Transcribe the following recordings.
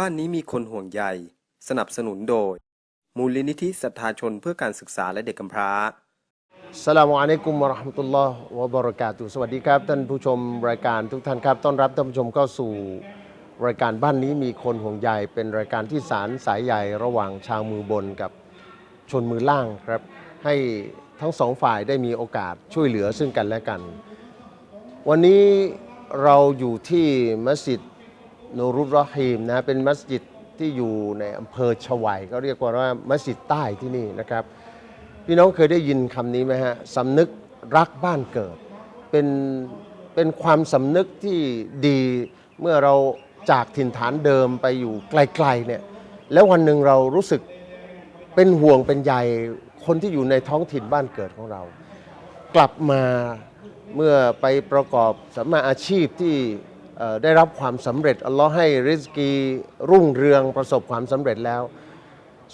บ้านนี้มีคนห่วงใย สนับสนุนโดย มูลนิธิศรัทธาชนเพื่อการศึกษาและเด็กกำพร้าสลามอะลัยกุมวะราะห์มะตุลลอฮ์วะบะเราะกาตุสวัสดีครับ ท่านผู้ชมรายการทุกท่านครับต้อนรับท่านผู้ชมเข้าสู่รายการบ้านนี้มีคนห่วงใยเป็นรายการที่สารสายใยระหว่างชาวมือบนกับชนมือล่างครับ ให้ทั้งสองฝ่ายได้มีโอกาสช่วยเหลือซึ่งกันและกัน วันนี้เราอยู่ที่มัสยิด นูรุรรอฮีมนะเป็นมัสยิดที่อยู่ในอำเภอชวัยก็เรียกว่ามัสยิดใต้ที่นี่นะครับ พี่น้องเคยได้ยินคำนี้ไหมฮะสำนึกรักบ้านเกิด เป็นเป็นความสำนึกที่ดีเมื่อเราจากถิ่นฐานเดิมไปอยู่ไกลๆเนี่ยแล้ววันหนึ่งเรารู้สึกเป็นห่วงเป็นใยคนที่อยู่ในท้องถิ่นบ้านเกิดของเรา กลับมาเมื่อไปประกอบสัมมาอาชีพที่ ได้รับความสำเร็จอัลลอฮ์ให้ริสกีรุ่งเรืองประสบความสำเร็จแล้ว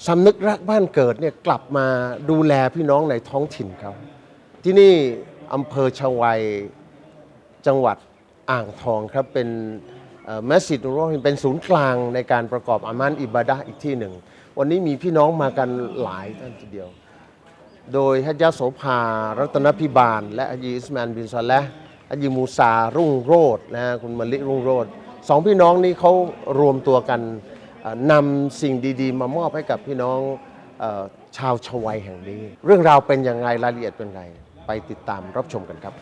สำนึกรักบ้านเกิดเนี่ยกลับมาดูแลพี่น้องในท้องถิ่นเขาที่นี่อำเภอชวัยจังหวัดอ่างทองครับเป็นมัสยิดนุรอฮิมเป็นศูนย์กลางในการประกอบอามานอิบาดะห์อีกที่หนึ่ง วันนี้มีพี่น้องมากันหลายท่านทีเดียว โดยฮัจญาโสภา รัตนพิบาล และฮัจญีอิสมานบินซอลและ อายิมูซารุ่งโรจนะคุณมลิรุ่งโรจสองพี่น้องนี้เขารวมตัวกันนำสิ่งดีๆ มามอบให้กับพี่น้องอชาวชวัยแห่งนี้ เรื่องราวเป็นยังไงรายละเอียดเป็นไงไปติดตามรับชมกันครับ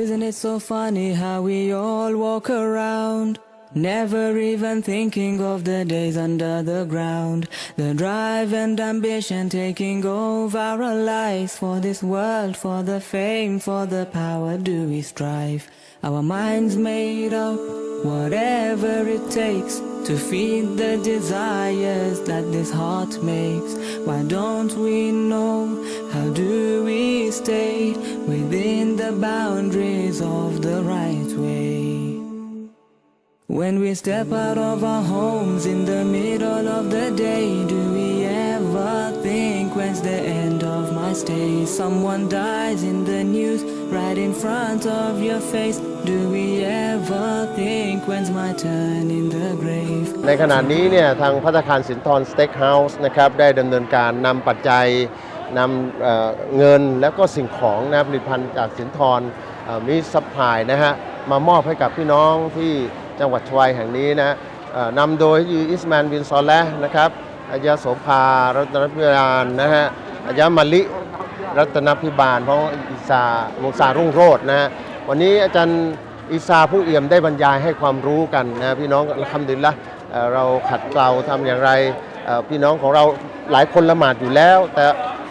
Isn't it so funny how we all walk around? Never even thinking of the days under the ground. The drive and ambition taking over our lives. For this world, for the fame, for the power do we strive. Our minds made up, whatever it takes to feed the desires that this heart makes. Why don't we know? How do we stay within the boundaries of When we step out of our homes in the middle of the day, do we ever think when's the end of my stay? Someone dies in the news right in front of your face. Do we ever think when's my turn in the grave? ในขณะนี้เนี่ยทางพัตตาคารสินทรสเต็กเฮาส์นะครับได้ดำเนินการนำปัจจัยนำเอ่อเงินแล้วก็สิ่งของนะผลิตภัณฑ์จากสินทรเอ่อมีซัพพลายนะฮะมามอบให้กับพี่น้องที่ จังหวัดชวายแห่งนี้นะนำโดยยูอิสมานบินซอลและนะครับอายาโสภารัตนพิบาลนะฮะอายามะลิรัตนพิบาลเพราะอิสามุสารุ่งโรจน์นะฮะวันนี้อาจารย์อิสาผู้เอี่ยมได้บรรยายให้ความรู้กันนะพี่น้องคำดินละเราขัดเกลาทำอย่างไรพี่น้องของเราหลายคนละหมาดอยู่แล้ว แต่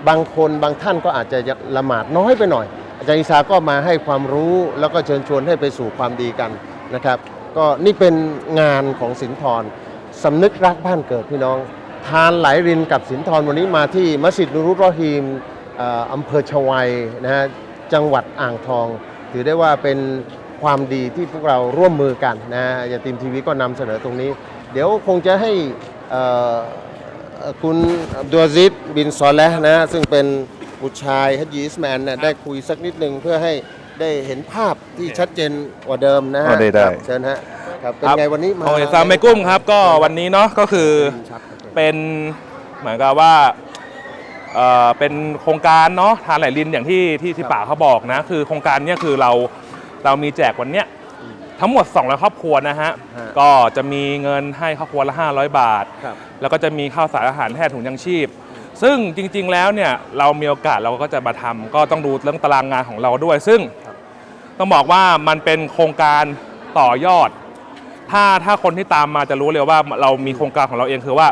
บางคนบางท่านก็อาจจะละหมาดน้อยไปหน่อย อาจารย์อิสาก็มาให้ความรู้แล้วก็เชิญชวนให้ไปสู่ความดีกันนะครับ ก็นี่เป็นงานของสินทรสำนึกรักบ้านเกิดพี่น้อง ทานไหลรินกับสินทรวันนี้มาที่มัสยิดนุรุรรอฮีมอำเภอชวัยนะฮะจังหวัดอ่างทอง ถือได้ว่าเป็นความดีที่พวกเราร่วมมือกันนะฮะอย่าตีมทีวีก็นำเสนอตรงนี้ เดี๋ยวคงจะให้คุณดัวซิดบินซอลและนะฮะซึ่งเป็นบุตรชายฮัจยีอิสแมนนี่ยได้คุยสักนิดหนึ่งเพื่อให้ ได้เห็นภาพที่ชัดเจนกว่าเดิมนะฮะอ๋อได้ได้ ครับเชิญฮะครับเป็นไงวันนี้มาโอ้ยซามไมกุ้มครับ ก็วันนี้เนาะก็คือครับเป็นเหมือนกับว่าเอ่อเป็นโครงการเนาะทานไหลลินอย่างที่ที่ที่ป่าเขาบอกนะ คือโครงการเนี้ยคือเราเรามีแจกวันเนี้ยทั้งหมด200ครอบครัวนะฮะฮะก็จะมีเงินให้ครอบครัวละ 500 บาท ครับ แล้วก็จะมีข้าวสารอาหารแพทย์ถุงยังชีพ ซึ่งจริงๆ แล้วเนี่ยเรามีโอกาสเราก็จะมาทำก็ต้องดูเรื่องตารางงานของเราด้วย ซึ่ง ต้องบอกว่ามันเป็นโครงการต่อยอด ถ้าถ้าคนที่ตามมาจะรู้เลยว่าเรามีโครงการของเราเองคือว่า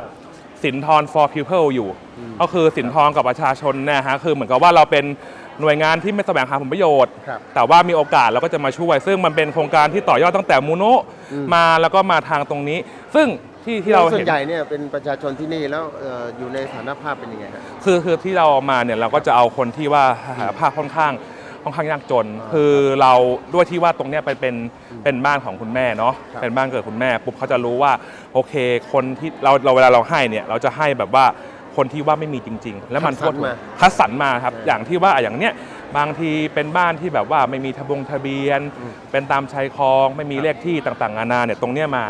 สินทร for people อยู่ ก็คือสินทรกับประชาชนเนะฮะคือเหมือนกับว่าเราเป็นหน่วยงานที่ไม่แสวงหาผลประโยชน์ครับแต่ว่ามีโอกาสเราก็จะมาช่วย ซึ่งมันเป็นโครงการที่ต่อยอดตั้งแต่มูโนะมาแล้วก็มาทางตรงนี้ ซึ่งที่ที่เราส่วเห็นนใหญ่เนี่ยเป็นประชาชนที่นี่แล้วเอ่ออยู่ในสถานภาพเป็นยังไงฮะคือคือที่เราเอามาเนี่ยเราก็จะเอาคนที่ว่าหาภาพค่อนข้าง ค่อนข้างยากจน คือเราด้วยที่ว่าตรงเนี้ยเป็นเป็นเป็นบ้านของคุณแม่เนาะครับ เป็นบ้านเกิดคุณแม่ปุ๊บเขาจะรู้ว่าโอเค คนที่เราเราเวลาเราให้เนี่ยเราจะให้แบบว่าคนที่ว่าไม่มีจริง ๆ แล้วมันคัดสรรทั่วถึงมาคัดสรรมาครับใช่อย่างที่ว่าอย่างเนี้ยบางทีเป็นบ้านที่แบบว่าไม่มีทะบงทะเบียน เป็นตามชายคลองไม่มีเลขที่ต่างๆนานาเนี่ยตรงเนี้ยมา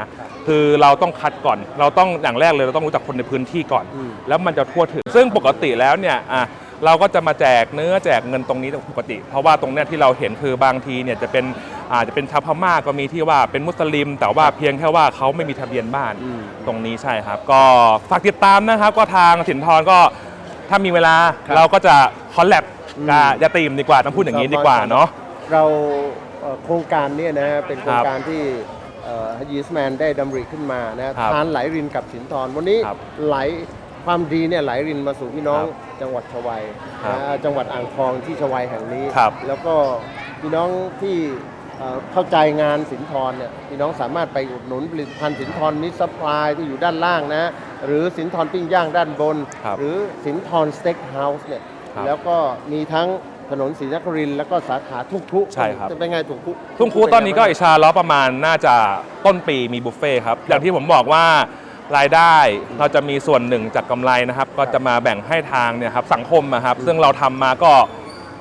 คือเราต้องคัดก่อน เราต้องอย่างแรกเลยเราต้องรู้จักคนในพื้นที่ก่อนอืมแล้วมันจะทั่วถึงซึ่งปกติแล้วเนี่ยอะ เราก็จะมาแจกเนื้อแจกเงินตรงนี้ปกติ เพราะว่าตรงเนี้ยที่เราเห็นคือบางทีเนี่ยจะเป็นอาจจะเป็นชาวพม่าก็มีที่ว่าเป็นมุสลิม แต่ว่าเพียงแค่ว่าเขาไม่มีทะเบียนบ้านอืมตรงนี้ใช่ครับ ก็ฝากติดตามนะครับ ก็ทางสินทรก็ถ้ามีเวลาครับเราก็จะคอลแลบอืมกับยาตีมดีกว่าต้องพูดอย่างนี้ดีกว่าเนาะเราเอ่อโครงการเนี่ยนะเป็นโครคงรับการที่ฮัจยีสแมนได้ดำริขึ้นมานะครับทานไหลรินกับสินทรวันนี้ครับไหลความดีเนี่ยไหลรินมาสู่พี่น้องครับ จังหวัดชวัยครับนะจังหวัดอ่างทองที่ชวัยแห่งนี้ ครับแล้วก็พี่น้องที่เอ่อเข้าใจงานสินทรเนี่ยพี่น้องสามารถไปอุดหนุนผลิตภัณฑ์สินทรมิตรซัพพลายที่อยู่ด้านล่างนะ หรือสินทรปิ้งย่างด้านบน ครับหรือสินทรสเต็กเฮาส์เนี่ยครับแล้วก็มีทั้งถนนศรีนครินทร์แล้วก็สาขาทุ่งครุใช่ครับ จะเป็นไงทุ่งครุทุ่งครูตอนนี้ก็อิชาล้อประมาณน่าจะต้นปีมีบุฟเฟ่ต์ครับ อย่างที่ผมบอกว่า รายได้เราจะมีส่วนหนึ่งจากกำไรนะครับ ก็จะมาแบ่งให้ทางเนี่ยครับสังคมนะครับซึ่งเราทำมาก็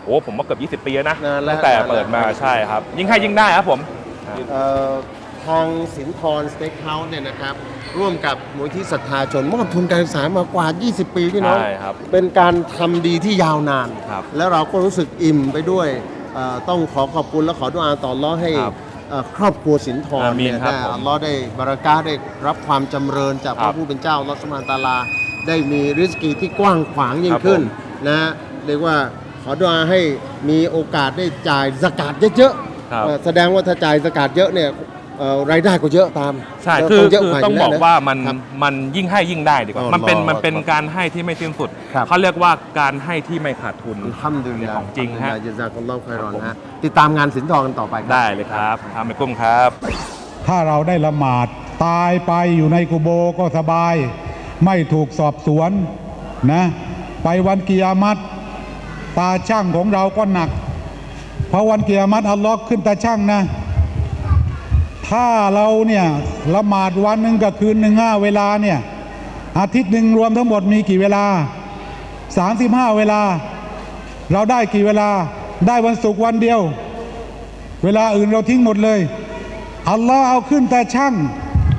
โอ้ผมว่าเกือบ20 ปีแล้วนะนานแล้วตั้งแต่นานแล้วเปิดมาใช่ครับ ยิ่งให้ยิ่งได้ครับผมเอ่อทางสินทรสเต็กเฮาส์เนี่ยนะครับ ร่วมกับมูลที่ศรัทธาชนมอบทุนการศึกษามากว่า 20 ปีพี่น้องใช่ครับเป็นการทำดีที่ยาวนานครับแล้วเราก็รู้สึกอิ่มไปด้วยเอ่อต้องขอขอบคุณและขอดุอาต่ออัลเลอฮ์ให้ครับเอ่อครอบครัวสินทรอามีนเนี่ยครับได้ผมอัลเลอฮ์ได้บารักาได้รับความจำเริญจากพครัระบผู้เป็นเจ้าอัลลอฮ์สุบฮานะฮูวะตะอาลา ได้มีริสกีที่กว้างขวางยิ่คงรับขึ้นผมนะเรียกว่าขอดุอาให้มีโอกาสได้จ่ายสกาดเยอะครับ ๆเอ่อแสดงว่าถ้าจ่ายสกาดเยอะเนี่ย เอ่อรายได้ก็เยอะตามใช่แล้วคือเยะคือว่าต้องยู่บอกแล้ะว่ามันครับมันยิ่งให้ยิ่งได้ดีกว่า อ๋อมันเป็นรอมันเป็นครับการให้ที่ไม่สิ้นสุด ครับ เขาเรียกว่าการให้ที่ไม่ขาดทุน อัลฮัมดุลิลลาห์ของจริงฮะ อัลฮัมดุลิลลาห์จซากุลลอฮุไครอนฮะติดตามงานสินทองกันต่อไปครับ ได้เลยครับทำไปกุ้มครับ ถ้าเราได้ละหมาดตายไปอยู่ในกุโบก็สบาย ไม่ถูกสอบสวนนะไปวันกิยามัตตาช่างของเราก็หนัก เพราะวันกิยามัตอัลลอฮ์ขึ้นตาช่างนะ ถ้าเราเนี่ยละหมาดวันหนึ่งกับคืนหนึ่งห้าเวลาเนี่ยอาทิตย์หนึ่งรวมทั้งหมดมีกี่เวลา 35 เวลา เราได้กี่เวลาได้วันศุกร์วันเดียว เวลาอื่นเราทิ้งหมดเลยอัลลอฮ์เอาขึ้นแต่ช่าง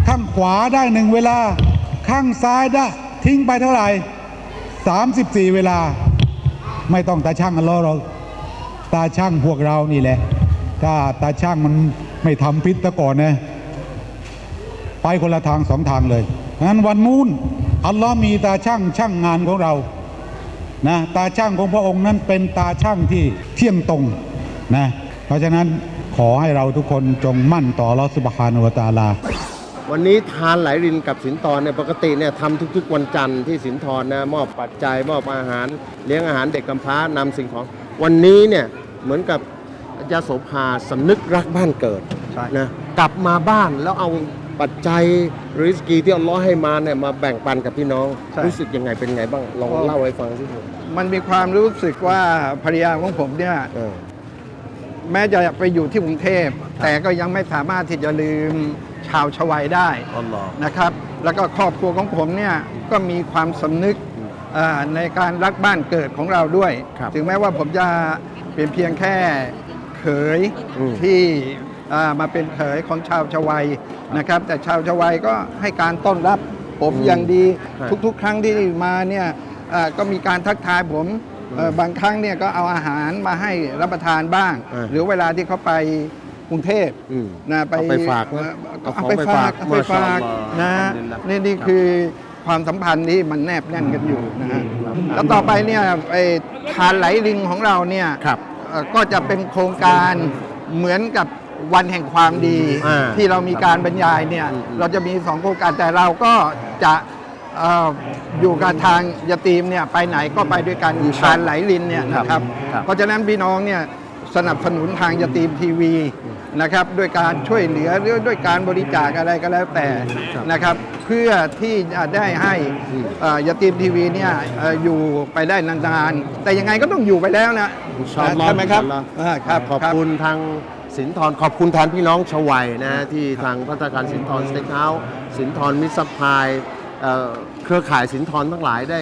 ข้างขวาได้หนึ่งเวลา ข้างซ้ายได้ทิ้งไปเท่าไหร่ 34 เวลา ไม่ต้องตาช่างอัลลอฮ์เราตาช่างพวกเรานี่แหละถ้าตาช่างมัน ไม่ทำพิษตะก่อนนะไปคนละทางสองทางเลยงั้นวันนู้นอัลลอฮ์มีตาช่างช่างงานของเรานะตาช่างของพระองค์นั้นเป็นตาช่างที่เที่ยงตรงนะเพราะฉะนั้นขอให้เราทุกคนจงมั่นต่อลอสุบฮานุวตาลา วันนี้ทานไหลรินกับสินทรเนี่ยปกติเนี่ยทำทุกๆ วันจันทร์ที่สินทรนะมอบปัจจัยมอบอาหาร เลี้ยงอาหารเด็กกำพร้านำสิ่งของ วันนี้เนี่ยเหมือนกับอาโสภาสำนึกรักบ้านเกิด นะกลับมาบ้านแล้วเอาปัจจัยริสกีที่อัลเลอฮ์ให้มาเนี่ยมาแบ่งปันกับพี่น้อง ใช่รู้สึกยังไงเป็นไงบ้างลองก็ เล่าให้ฟังสิผมมันมีความรู้สึกว่าภรรยาของผมเนี่ย เออ แม้จะไปอยู่ที่กรุงเทพ แต่ก็ยังไม่สามารถที่จะลืมชาวชวัยได้อัลลอฮ์ นะครับ แล้วก็ครอบครัวของผมเนี่ยก็มีความสำนึกอ่าในการรักบ้านเกิดของเราด้วย ครับถึงแม้ว่าผมจะเป็นเพียงแค่เขยอืมที่อ่า มาเป็นเขยของชาวชวัยนะครับ แต่ชาวชวัยก็ให้การต้อนรับผมอย่างดีครับทุกๆ ครั้งที่มาเนี่ยอ่าก็มีการทักทายผมเอ่อบางครั้งเนี่ยก็เอาอาหารมาให้รับประทานบ้างอ่าหรือเวลาที่เขาไปกรุงเทพอืมนะไปเอาไปฝากนะเอ่อเอาของเอาไปไปฝาฝากกเอาไปฝากมาชาอัลลอฮ์นะอัลฮัมดุลิลลาห์นี่นี่คือความสัมพันธ์ที่มันแนบแน่นกันอยู่นะฮะแล้วต่อไปเนี่ยไอ้ทานไหลลิงของเราเนี่ยครับเอ่อก็จะเป็นโครงการเหมือนกับ วันแห่งความดีอ่าที่เรามีการบรรยายเนี่ยอืมอืม เราจะมีสองโครงการแต่เราก็จะเอ่ออยู่กับทางยาตีมเนี่ยไปไหนก็ไปด้วยกันทานไหลลินเนี่ยนะครับ ครับ เพราะฉะนั้นพี่น้องเนี่ยสนับสนุนทางยาตีมทีวีนะครับด้วยการช่วยเหลือหรือด้วยการบริจาคอะไรก็แล้วแต่นะครับเพื่อที่จะได้ให้เอ่อยาตีมทีวีเนี่ยเอ่ออยู่ไปได้นานๆแต่ยังไงก็ต้องอยู่ไปแล้วนะอินชาอัลลอฮ์ใช่ไหมครับอินชาอัลลอฮ์อ่าครับขอบคุณทาง สินทรขอบคุณแทนพี่น้องชวัยนะที่ทางพัฒนาการสินทรสเต็กเฮาส์สินทรมิตรสพายเอ่อเครือข่ายสินทรทั้งหลายได้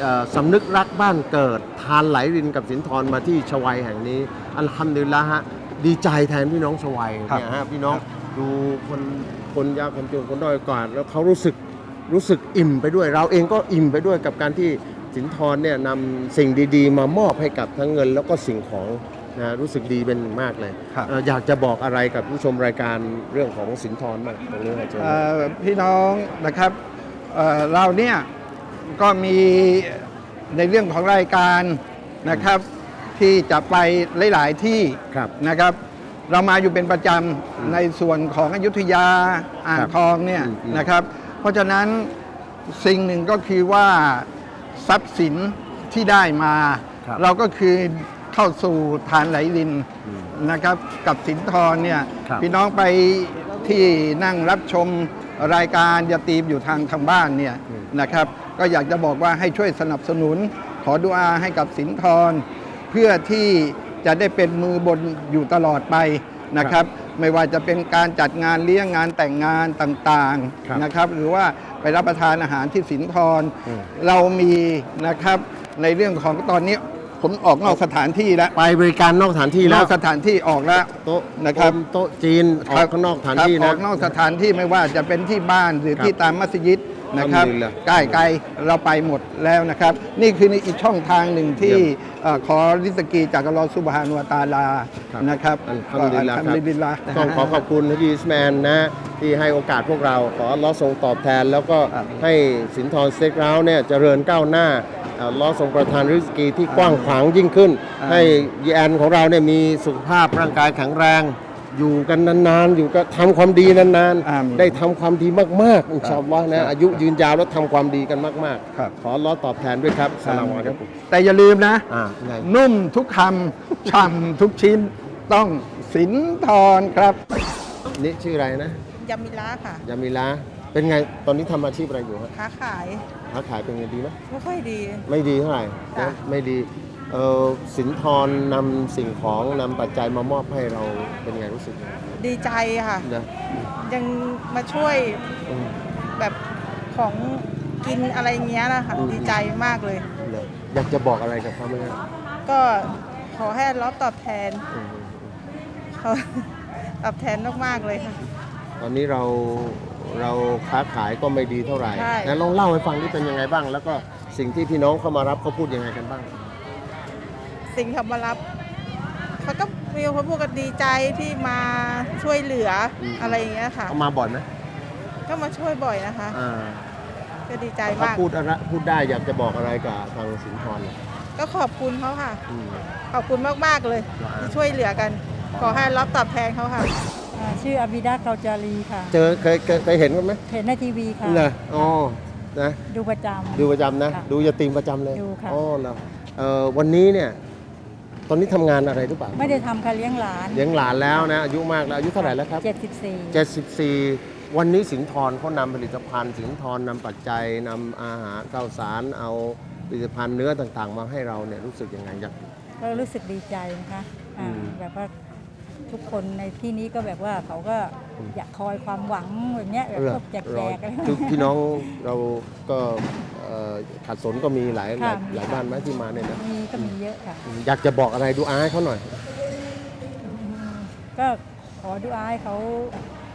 เอ่อสำนึกรักบ้านเกิด ทานไหลรินกับสินทรมาที่ชวัยแห่งนี้ อัลฮัมดุลิลละฮะดีใจแทนพี่น้องชวัยครับเนี่ยฮะพี่น้องดูคนคนยากคนจนคนด้อยโอกาสแล้วเขารู้สึกรู้สึกอิ่มไปด้วย เราเองก็อิ่มไปด้วยกับการที่สินทรเนี่ยนำสิ่งดี ๆ มามอบให้กับทั้งเงิน แล้วก็สิ่งของ นะรู้สึกดีเป็นอย่างมากเลยครับ เอ่ออยากจะบอกอะไรกับผู้ชมรายการเรื่องของสินทรบ้างตรงนี้อาจารย์เอ่อพี่น้องนะครับเอ่อเราเนี่ยก็มีในเรื่องของรายการนะครับ ที่จะไปหลาย ๆ ที่ครับ นะครับ เรามาอยู่เป็นประจำในส่วนของอยุธยาอ่างทองเนี่ยอืมอืม นะครับ เพราะฉะนั้นสิ่งหนึ่งก็คือว่าทรัพย์สินที่ได้มา ครับ เราก็คือ เข้าสู่ฐานไหลลินนะครับ กับสินทรเนี่ยครับ พี่น้องไปที่นั่งรับชมรายการยาตีมอยู่ทางทางบ้านเนี่ยนะครับ ก็อยากจะบอกว่าให้ช่วยสนับสนุน ขอดุอาให้กับสินทร เพื่อที่จะได้เป็นมือบนอยู่ตลอดไปนะครับ ไม่ว่าจะเป็นการจัดงานเลี้ยงงานแต่งงานต่างครับๆนะครับ หรือว่าไปรับประทานอาหารที่สินทร อืม เรามีนะครับในเรื่องของตอนนี้ ผมออกนอกสถานที่แล้วไปบริการนอกสถานที่นแล้อวกสถานที่ออกแล้ว โต๊ะนะครับ กลมโต๊ะจีนออกข้างนอกสถานที่ครับอนะ อกนอกสถานที่ไม่ว่าจะเป็นที่บ้านหรือครับที่ตามมัสยิดนะครับอัลฮัมดุลิลลาห์ใกล้ไกลเราไปหมดแล้วนะครับ นี่คืออีกช่องทางหนึ่งที่เยี่ยมเอ่อขอริสกีจากอัลลอฮฺซุบฮานุวะตะอาลาครับ นะครับอัลฮัมดุลิลลาห์อัลคฮัรับมดุลิลลาห์ต้องขอขอบคุณฮะดีสแมนนะที่ให้โอกาสพวกเราขออัลเลอทรงตอบแทน แล้วก็ครับให้สินทรสเต็กร้าวเนี่ยเจริญก้าวหน้า อัลเลอทรงประทานริสกีที่กว้างขวางยิ่งขึ้นอ่าให้ยีแอนของเราเนี่ยมีสุขภาพร่างกายแข็งแรง อยู่กันนานๆ อยู่ก็ทำความดีนานอามีนๆ ได้ทำความดีมากๆอินชาอัลลอฮ์ครันะบอายุยืนยาวแล้วทำความดีกันมากครับ ๆ ขออัลเลอตอบแทนด้วยครับสลามอะลัยกุมแต่อย่าลืมนะ อ่าไง นุ่มทุกคำ ฉ่ำทุกชิ้น ต้องสินทรครับ นี่ชื่ออะไรนะ ยามิละค่ะ ยามิลา เป็นไงตอนนี้ทำอาชีพอะไรอยู่ฮะค้าขายค้าขายเป็นไงดีไหมไม่ค่อยดี ไม่ดีเท่าไหร่ค่ะนะไม่ดีเออสินทรนำสิ่งของนำปัจจัยมามอบให้เราเป็นไงรู้สึกยังไงดีใจค่ะ นะยังมาช่วยอืม แบบของกินอะไรเงี้ยนะคะอืม ดีใจมากเลย นะอยากจะบอกอะไรกับเขาไหมครับก็ขอให้รับตอบแทนอืมเขา ตอบแทนมากๆเลยค่ะ ตอนนี้เราเราค้าขายก็ไม่ดีเท่าไหร่ใช่ นะลองเล่าให้ฟังนี่เป็นยังไงบ้าง แล้วก็สิ่งที่พี่น้องเข้ามารับเขาพูดยังไงกันบ้าง สิ่งเขามารับเขาก็มีคนพูดกันดีใจที่มาช่วยเหลืออม อะไรอย่างเงี้ยค่ะเขามาบ่อยไหมก็มาช่วยบ่อยนะคะ อ่าก็ดีใจเขามากพูดอะไรพูดได้อยากจะบอกอะไรกับทางสินทรเนี่ยก็ขอบคุณเขาค่ะ อืม ขอบคุณมาก ๆ เลย ที่ช่วยเหลือกัน ขอให้รับตอบแทนเขาค่ะ อ่าชื่ออบิดาเกาจารีค่ะ เจอเคยเคยเคยเห็นกันไหมเห็นในทีวีค่ะเหรออ๋อนะดูประจำ ดูประจำนะ ค่ะดูยาตีมประจำเลยดูค่ะ อ๋อเหรอเอ่อวันนี้เนี่ยตอนนี้ทำงานอะไรหรือเปล่าไม่ได้ทำค่ะเลี้ยงหลานเลี้ยงหลานแล้วนะอายุมากแล้วอายุเท่าไหร่แล้วครับ 74 74 วันนี้สินทรเขานำผลิตภัณฑ์ สินทรนำปัจจัยนำอาหารข้าวสารเอาผลิตภัณฑ์เนื้อต่างๆ มาให้เราเนี่ยรู้สึกยังไงอยาก ก็รู้สึกดีใจนะคะอ่าอืม แบบว่า ทุกคนในที่นี้ก็แบบว่าเขาก็อยากคอยความหวังแบบเนี้ยแบบพวกแจกแจกอะไรทุกพี่น้องเราก็เอ่อขัดสนก็มีหลายหลายค่ะ หลายบ้านไหมที่มาเนี่ยนะมีก็มีเยอะค่ะ อยากจะบอกอะไรดูอาให้เขาหน่อย ก็ขอดูอาให้เขา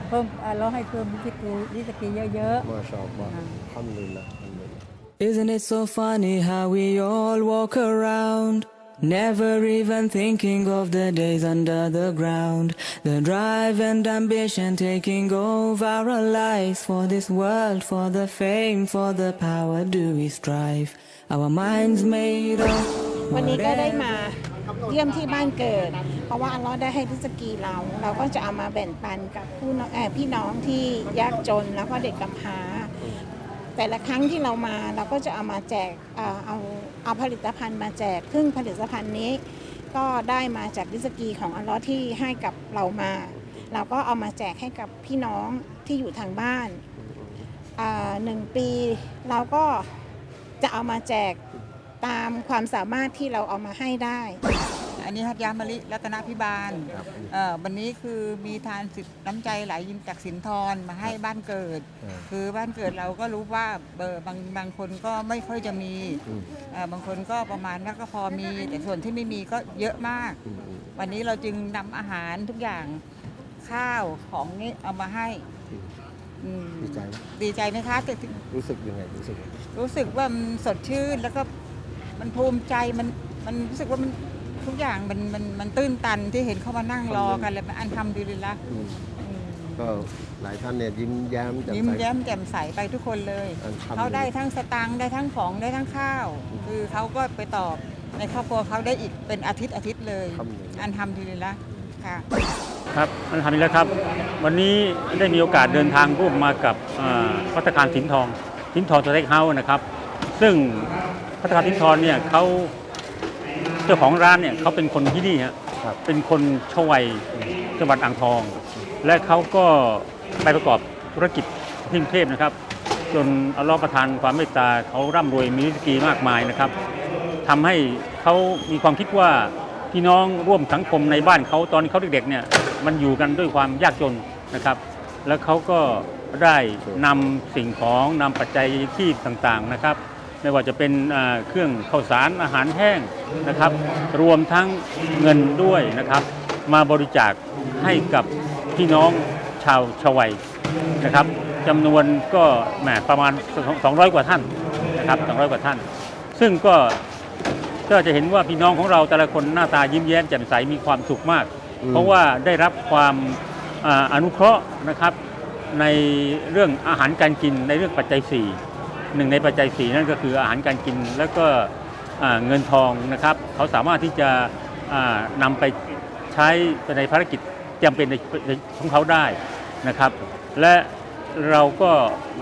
เพิ่มอ่าเราให้เพิ่มริสกีริสกีเยอะ มาชาอัลลอฮ์อ่าอัลฮัมดุลิลละอัลฮัมดุลิลละ Isn't it so funny how we all walk around? Never even thinking of the days under the ground. The drive and ambition taking over our lives. For this world, for the fame, for the power do we strive. Our minds made up. วันนี้ก็ได้มาเยี่ยมที่บ้านเกิด เพราะว่าอัลเลอฮ์ได้ให้ริสกีเรา เราก็จะเอามาแบ่งปันกับผู้น้องเอ่อพี่น้องที่ยากจนแล้วก็เด็กกำพร้า แต่ละครั้งที่เรามาเราก็จะเอามาแจกเอาเอาผลิตภัณฑ์มาแจกซึ่งผลิตภัณฑ์นี้ ก็ได้มาจากดิสกีของอัลลอฮ์ที่ให้กับเรามา เราก็เอามาแจกให้กับพี่น้องที่อยู่ทางบ้านหนึ่งปี เราก็จะเอามาแจกตามความสามารถที่เราเอามาให้ได้ อันนี้ฮัตยามะลิรัตนพิบาลเอ่อวันนี้คือมีทานสิทธิ์น้ำใจไหลยินจากสินทรมาให้บ้านเกิดอ่าคือบ้านเกิดเราก็รู้ว่าเบอร์บางบางคนก็ไม่ค่อยจะมีอืมเอ่อบางคนก็ประมาณนั้นก็พอมี แต่ส่วนที่ไม่มีก็เยอะมาก อืมอืมวันนี้เราจึงนำอาหารทุกอย่างข้าวของนี้เอามาให้อืมดีใจไหมดีใจไหมคะแต่ รู้สึกยังไงรู้สึกยังไงรู้สึกว่ามันสดชื่นแล้วก็มันภูมิใจมันมันรู้สึกว่ามัน ทุกอย่างมันมันมันตื้นตันที่เห็นเขามานั่งรอกันเลยอันทำดีเลยละอืมก็หลายท่านเนี่ยยิ้มแย้มแจ่มยิ้มใส แย้มแจ่มใสไปทุกคนเลย อันทำ เขาได้ทั้งสตังค์ได้ทั้งของได้ทั้งข้าว คือเขาก็ไปตอบในครอบครัวเขาได้อีกเป็นอาทิตย์อาทิตย์เลยทำเลยอันทำดีเลยละค่ะ ครับอันทำนี้แล้วครับ วันนี้ได้มีโอกาสเดินทางร่วมมากับอ่าพัตตาคารสินทองสินทองสเต็กเฮาส์นะครับ ซึ่งพัตตาคารสินทองเนี่ยเขาเจ้าของร้านเนี่ยเขาเป็นคนที่นี่ฮะครับเป็นคนชวัยจังหวัดอ่างทอง และเขาก็ไปประกอบธุรกิจที่กรุงเทพนะครับ จนอัลเลอฮ์ประทานความเมตตาเขาร่ำรวยมีริสกีมากมายนะครับทำให้เขามีความคิดว่าพี่น้องร่วมสังคมในบ้านเขาตอนเขาเด็กๆเนี่ยมันอยู่กันด้วยความยากจนนะครับ แล้วเขาก็ได้นำสิ่งของนำปัจจัยที่ต่างๆนะครับ ไม่ว่าจะเป็นอ่าเครื่องข้าวสารอาหารแห้งนะครับ รวมทั้งเงินด้วยนะครับ มาบริจาคให้กับพี่น้องชาวชวัยนะครับจำนวนก็แหมประมาณ 200 กว่าท่านนะครับ200 กว่าท่าน ซึ่งก็ก็จะเห็นว่าพี่น้องของเราแต่ละคนหน้าตายิ้มแย้มแจ่มใสมีความสุขมากอืมเพราะว่าได้รับความอ่าอนุเคราะห์นะครับในเรื่องอาหารการกินในเรื่องปัจจัย4 หนึ่งในปัจจัย4นั่นก็คืออาหารการกินแล้วก็เงินทองนะครับ เขาสามารถที่จะอ่านำไปใช้ในภารกิจจำเป็นในของเขาได้นะครับ และเราก็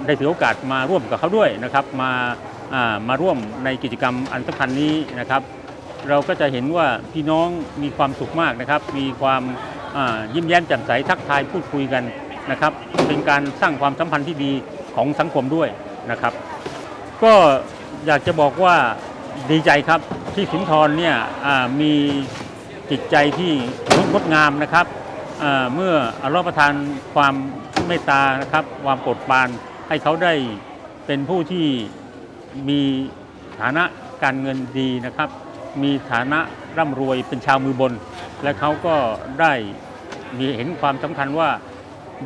ได้ถือโอกาสมาร่วมกับเขาด้วยนะครับ มามาร่วมในกิจกรรมอันสำคัญนี้นะครับ เราก็จะเห็นว่าพี่น้องมีความสุขมากนะครับ มีความยิ้มแย้มแจ่มใสทักทายพูดคุยกันนะครับ เป็นการสร้างความสัมพันธ์ที่ดีของสังคมด้วยนะครับ ก็อยากจะบอกว่าดีใจครับที่สินทรเนี่ยมีจิตใจที่งดงามนะครับเมื่ออัลเลอฮ์ประทานความเมตตานะครับ ความโปรดปรานให้เขาได้เป็นผู้ที่มีฐานะการเงินดีนะครับ มีฐานะร่ำรวยเป็นชาวมือบน และเขาก็ได้มีเห็นความสำคัญว่า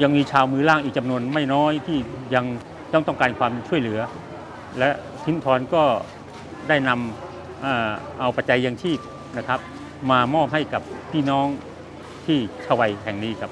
ยังมีชาวมือล่างอีกจำนวนไม่น้อยที่ยังต้องต้องการความช่วยเหลือ และทินทรก็ได้นำเอาปัจจัยยังชีพนะครับ มามอบให้กับพี่น้องที่ชวัยแห่งนี้ครับ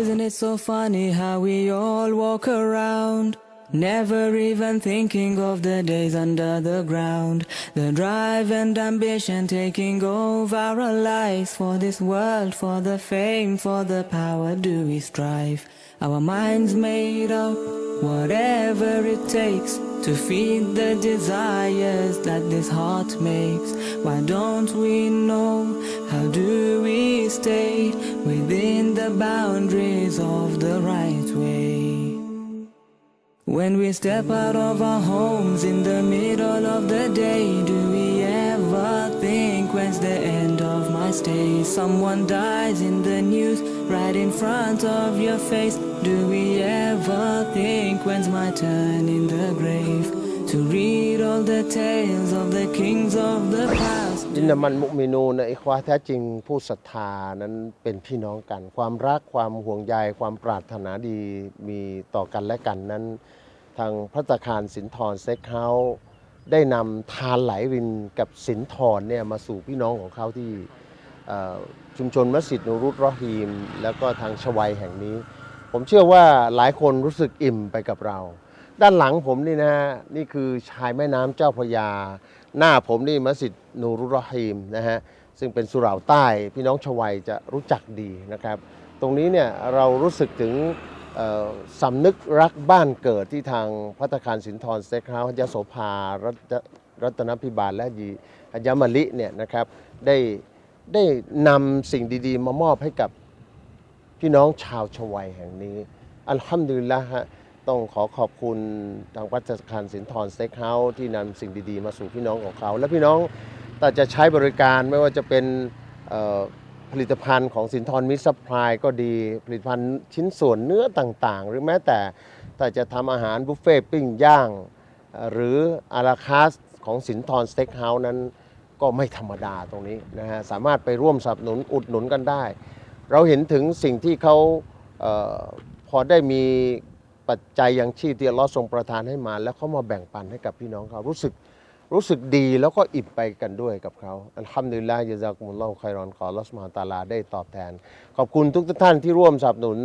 Isn't it so funny how we all walk around? Never even thinking of the days under the ground. The drive and ambition taking over our lives. For this world, for the fame, for the power, do we strive? Our minds made up, whatever it takes to feed the desires that this heart makes. Why don't we know? How do we stay within the boundaries of the right way? When we step out of our homes in the middle of the day, do we ever think when's the end of my stay? Someone dies in the news right in front of your face. Do we ever think when's my turn in the grave? To read all the tales of the kings of the past. อินนามันมุมินูนะไอิความแท้จริงผู้ศรัทธานั้นเป็นพี่น้องกัน ความรักความห่วงใยความปรารถนาดีมีต่อกันและกันนั้น ทางพระตาคารสินทรเซ็กเฮาส์ได้นำทานไหลรินกับสินทรเนี่ยมาสู่พี่น้องของเขาที่ชุมชนมัสยิดนูรุตรอฮีม แล้วก็ทางชวัยแห่งนี้ ผมเชื่อว่าหลายคนรู้สึกอิ่มไปกับเรา ด้านหลังผมนี่นะฮะนี่คือชายแม่น้ำเจ้าพระยา หน้าผมนี่มัสยิดนูรุตรอฮีมนะฮะซึ่งเป็นสุเหร่าใต้พี่น้องชวัยจะรู้จักดีนะครับ ตรงนี้เนี่ยเรารู้สึกถึง สำนึกรักบ้านเกิดที่ทางพัตตาคารสินทรสเต็กเฮาส์ฮัจญะโสภารัตรัตนพิบาลและยีฮัญมลิเนี่ยนะครับได้ได้นำสิ่งดีๆ มามอบให้กับพี่น้องชาวชวัยแห่งนี้ อัลฮัมดุลิลละฮะต้องขอขอบคุณทางพัตตาคารสินทรสเต็กเฮาส์ที่นำสิ่งดีๆ มาสู่พี่น้องของเขา และพี่น้องแต่จะใช้บริการไม่ว่าจะเป็น ผลิตภัณฑ์ของสินทรมิตรซัพลายก็ดี ผลิตภัณฑ์ชิ้นส่วนเนื้อต่างๆ หรือแม้แต่แต่จะทำอาหารบุฟเฟ่ต์ปิ้งย่าง หรืออาราคาสของสินทรสเต็กเฮาส์นั้นก็ไม่ธรรมดาตรงนี้นะฮะสามารถไปร่วมสนับสนุนอุดหนุนกันได้ เราเห็นถึงสิ่งที่เขาเออพอได้มีปัจจัยยังชีพที่อัลลอฮ์ทรงประทานให้มา แล้วเขามาแบ่งปันให้กับพี่น้องเขารู้สึก รู้สึกดีแล้วก็อิ่มไปกันด้วยกับเขาอัลฮัมดุลิลลาฮ์ยะซากุมุลลอฮุคอยรอนขออัลลอฮ์สุบฮาตาลาได้ตอบแทน ขอบคุณทุกท่านที่ร่วมสนับสนุน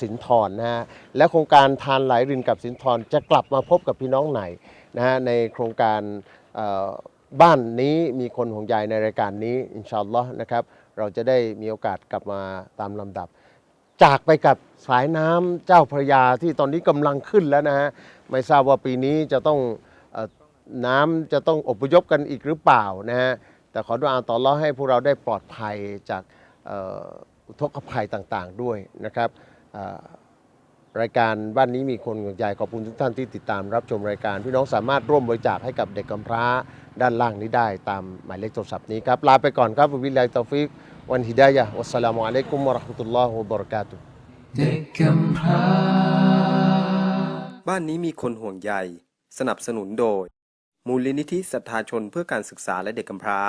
สินทรนะฮะและโครงการทานไหลรินกับสินทรจะกลับมาพบกับพี่น้องไหนนะฮะในโครงการบ้านนี้มีคนห่วงใยในรายการนี้อินชาอัลลอฮ์นะครับเราจะได้มีโอกาสกลับมาตามลำดับ จากไปกับสายน้ำเจ้าพระยาที่ตอนนี้กำลังขึ้นแล้วนะฮะไม่ทราบว่าปีนี้จะต้องอ น้ำจะต้องอพยพกันอีกหรือเปล่านะฮะแต่ขอดุอาต่อรอให้พวกเราได้ปลอดภัยจากอุทกภัยต่างๆด้วยนะครับรายการบ้านนี้มีคนห่วงใยขอบคุณทุกท่านที่ติดตามรับชมรายการ พี่น้องสามารถร่วมบริจาคให้กับเด็กกำพร้าด้านล่างนี้ได้ตามหมายเลขโทรศัพท์นี้ครับ ลาไปก่อนครับวิลลาฮิตอฟิกวันฮิดายะฮ์วัสสลามุอะลัยกุมวะราะห์มะตุลลอฮ์วะบะเราะกาตุเด็กกำพร้าบ้านนี้มีคนห่วงใยสนับสนุนโดย มูลนิธิศรัทธาชนเพื่อการศึกษาและเด็กกำพร้า